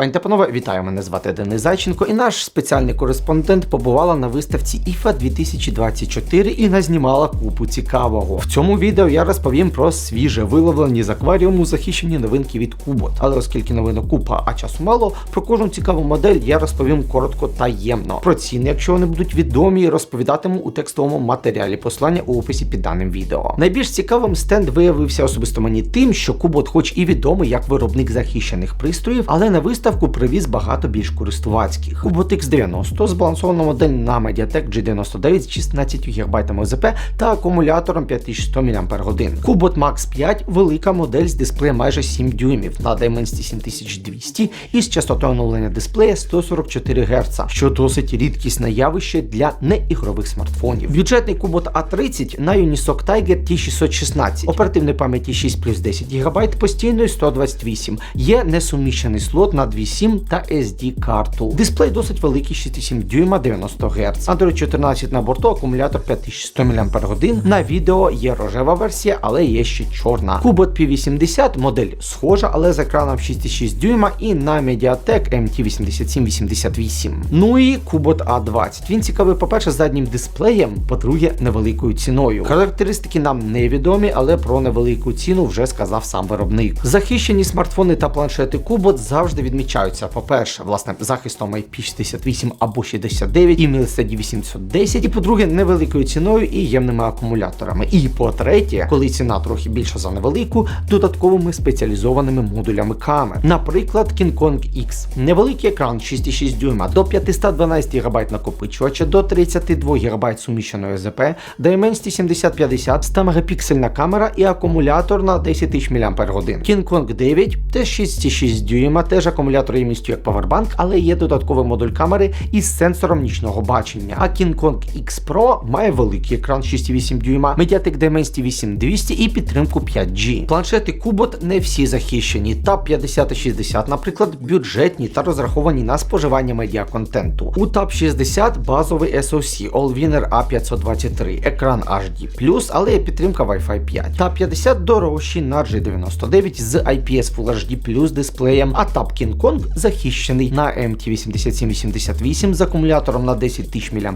Пані та панове, вітаю! Мене звати Денис Зайченко, і наш спеціальний кореспондент побувала на виставці IFA 2024 і назнімала купу цікавого. В цьому відео я розповім про свіже виловлені з акваріуму захищені новинки від Кубот. Але оскільки новинок купа, а часу мало, про кожну цікаву модель я розповім коротко таємно. Про ціни, якщо вони будуть відомі, розповідатиму у текстовому матеріалі послання у описі під даним відео. Найбільш цікавим стенд виявився особисто мені тим, що Кубот, хоч і відомий як виробник захищених пристроїв, але на виставку привіз багато більш користувацьких. Кубот X90 збалансована модель на Mediatek G99 з 16 ГБ ОЗП та акумулятором 5100 мАч. Кубот Max 5 велика модель з дисплеєм майже 7 дюймів на Dimensity 7200 і з частотою оновлення дисплея 144 Гц, що досить рідкісне явище для неігрових смартфонів. Бюджетний Кубот A30 на Unisoc Tiger T616, оперативної пам'яті 6 плюс 10 ГБ, постійної 128. Є несуміщений слот на 2.7 та SD карту. Дисплей досить великий 6,7 дюйма 90 Гц. Android 14 на борту, акумулятор 5100 мАч. На відео є рожева версія, але є ще чорна. Кубот P80 модель схожа, але з екраном 6,6 дюйма і на Mediatek MT8788. Ну і Кубот A20. Він цікавий, по-перше, заднім дисплеєм, по-друге, невеликою ціною. Характеристики нам невідомі, але про невелику ціну вже сказав сам виробник. Захищені смартфони та планшети Кубот завжди відмічаються, по-перше, власне, захистом IP68 або 69 і MilSD 810, і по-друге, невеликою ціною і ємними акумуляторами. І по-третє, коли ціна трохи більша за невелику, додатковими спеціалізованими модулями камер. Наприклад, King Kong X. Невеликий екран 6,6 дюйма до 512 ГБ накопичувача, до 32 ГБ суміщеної ЗП, Dimensity 7050, 100 мегапіксельна камера і акумулятор на 10 тисяч мАч. King Kong 9 теж 6,6 дюйма, теж акумулятор ємністю як Powerbank, але є додатковий модуль камери із сенсором нічного бачення. А King Kong X Pro має великий екран 6,8 дюйма, Mediatek Dimensity 8200 і підтримку 5G. Планшети Kubot не всі захищені. Tab 50 і 60, наприклад, бюджетні та розраховані на споживання медіаконтенту. У Tab 60 базовий SoC Allwinner A523, екран HD+, але є підтримка Wi-Fi 5. Tab 50 дорожчий на G99 з IPS Full HD дисплеєм, а Tab King Kong захищений на MT8788 з акумулятором на 10 тисяч мАч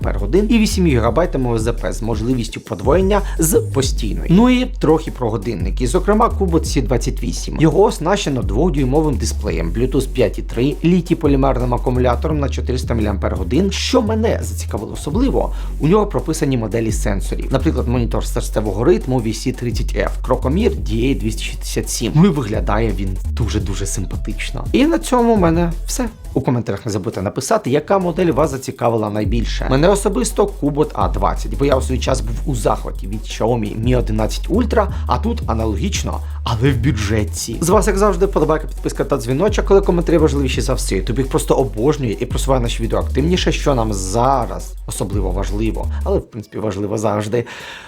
і 8 ГБ ОЗП з можливістю подвоєння з постійної. Ну і трохи про годинники, зокрема Kubot C28. Його оснащено 2-дюймовим дисплеєм Bluetooth 5.3, літій полімерним акумулятором на 400 мАч. Що мене зацікавило особливо, у нього прописані моделі сенсорів, наприклад, монітор серцевого ритму VC30F, крокомір DA267. Ну і виглядає він дуже-дуже симпатично. І на цьому в мене все. У коментарях не забудьте написати, яка модель вас зацікавила найбільше. Мене особисто Kubot A20, бо я у свій час був у захваті від Xiaomi Mi 11 Ultra, а тут аналогічно, але в бюджетці. З вас, як завжди, подобайка, підписка та дзвіночок, коли коментарі важливіші за все. Тобі їх просто обожнює і просуває наші відео активніше, що нам зараз особливо важливо, але в принципі важливо завжди.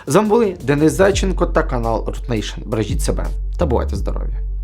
З вами були Денис Зайченко та канал Root Nation. Бережіть себе та бувайте здорові!